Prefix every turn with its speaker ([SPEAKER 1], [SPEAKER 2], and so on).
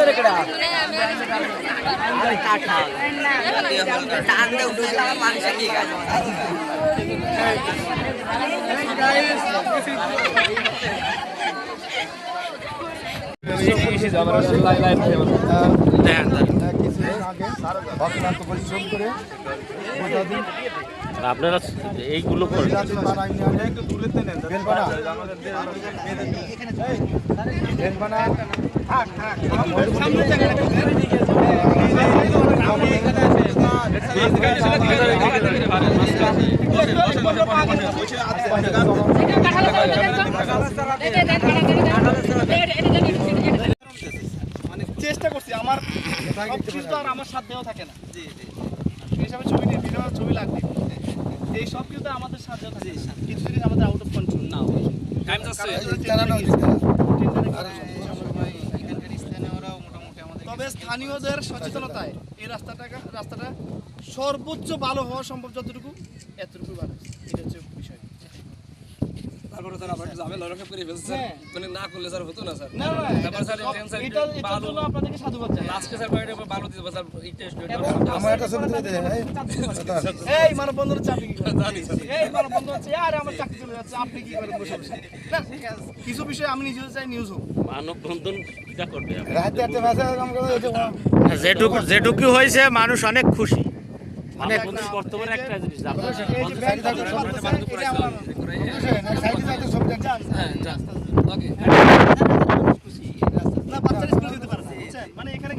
[SPEAKER 1] রেখে
[SPEAKER 2] অক্লান্ত পরিশ্রম করে
[SPEAKER 3] আপনারা এইগুলো করেন।
[SPEAKER 4] মানে চেষ্টা করছি আমার আমার সাধ্যেও থাকে না। ভিডিও ছবি লাগবে। এই সব কিছু আমাদের কিছু জিনিস আমাদের আউট অফ কন্ট্রোল না
[SPEAKER 2] টাইম
[SPEAKER 4] তবে স্থানীয়দের সচেতনতায় এই রাস্তাটা রাস্তাটা সর্বোচ্চ ভালো হওয়া সম্ভব যতটুকু এতটুকু ভালো। এটা হচ্ছে বিষয়।
[SPEAKER 5] তারপরে স্যার আবার ঝামেলা ওরকম করে ফেলছে স্যার। মানে না করলে স্যার হতো না স্যার। তারপর স্যার
[SPEAKER 4] এটা
[SPEAKER 5] ভালো-
[SPEAKER 4] আপনাদেরকে সাধুবাদ জানাই।
[SPEAKER 5] আজকে স্যার বাইরে ভালো দিতে স্যার
[SPEAKER 2] আমার একটা ছবি তুলে দে
[SPEAKER 4] এই মানব বন্ধুর চাকরি কি করে?
[SPEAKER 5] জানি
[SPEAKER 4] এই মানব বন্ধু হচ্ছে আরে আমার চাকরি চলে যাচ্ছে আপনি কি করেন বসে বসে? না, কিছু বিষয় আমি নিজেও চাই নিউজ হোক।
[SPEAKER 3] মানববন্ধন কিটা করবে
[SPEAKER 2] রাতে একটা মেসেজ আমাকে
[SPEAKER 6] যেটুকু যেটুকু হয়েছে মানুষ অনেক খুশি।
[SPEAKER 3] মানে বর্তমানে একটা জিনিস
[SPEAKER 5] মানে এখানে